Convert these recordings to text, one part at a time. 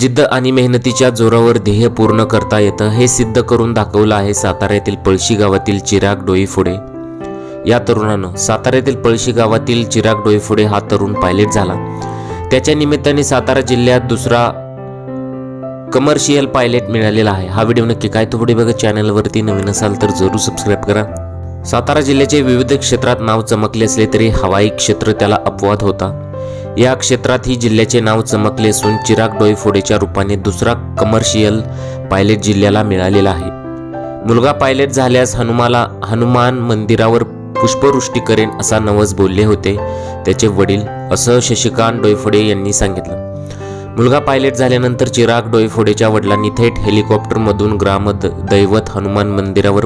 जिद्द आणि मेहनतीच्या जोरावर ध्येय पूर्ण करता येतं हे सिद्ध करून दाखवलं आहे साताऱ्यातील पळशी गावातील चिराग डोईफुडे. या तरुणानं साताऱ्यातील पळशी गावातील चिराग डोईफुडे हा तरुण पायलट झाला. त्याच्या निमित्ताने सातारा जिल्ह्यात दुसरा कमर्शियल पायलट मिळालेला आहे. हा व्हिडिओ नक्की काय तो पुढे बघा चॅनलवरती नवीन असाल तर जरूर सबस्क्राईब करा. सातारा जिल्ह्याचे विविध क्षेत्रात नाव चमकले असले तरी हवाई क्षेत्र त्याला अपवाद होता. या क्षेत्रातही जिल्ह्याचे नाव चमकले असून चिराग डोईफोडेच्या रूपाने दुसरा कमर्शियल पायलट जिल्ह्याला मिळालेला आहे. मुलगा पायलट झाल्यास हनुमाला हनुमान मंदिरावर पुष्पवृष्टी करेन असा नवस बोलले होते. त्याचे वडील असं शशिकांत डोईफोडे यांनी सांगितलं. मुलगा पायलट झाल्यानंतर चिराग डोईफोडेच्या वडिलांनी थेट हेलिकॉप्टरमधून ग्राम दैवत हनुमान मंदिरावर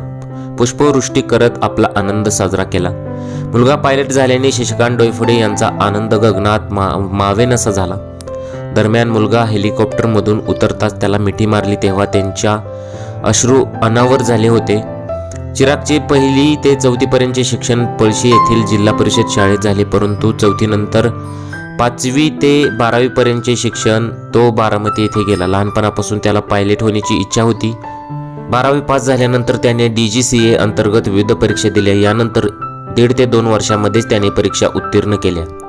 पुष्पवृष्टी करत आपला आनंद साजरा केला. मुलगा पायलट झाल्याने शशिकांत डोईफोडे यांचा आनंद गगनात मा मावेनसा झाला. दरम्यान मुलगा हेलिकॉप्टरमधून उतरताच त्याला मिठी मारली तेव्हा त्यांच्या अश्रू अनावर झाले होते. चिरागचे पहिली ते चौथीपर्यंतचे शिक्षण पळशी येथील जिल्हा परिषद शाळेत झाले परंतु चौथीनंतर पाचवी ते बारावीपर्यंतचे शिक्षण तो बारामती येथे गेला. लहानपणापासून त्याला पायलट होण्याची इच्छा होती. बारावी पास झाल्यानंतर त्याने डी जी सी ए अंतर्गत विविध परीक्षा दिल्या. यानंतर दीड ते दोन वर्षामध्येच त्याने परीक्षा उत्तीर्ण केल्या.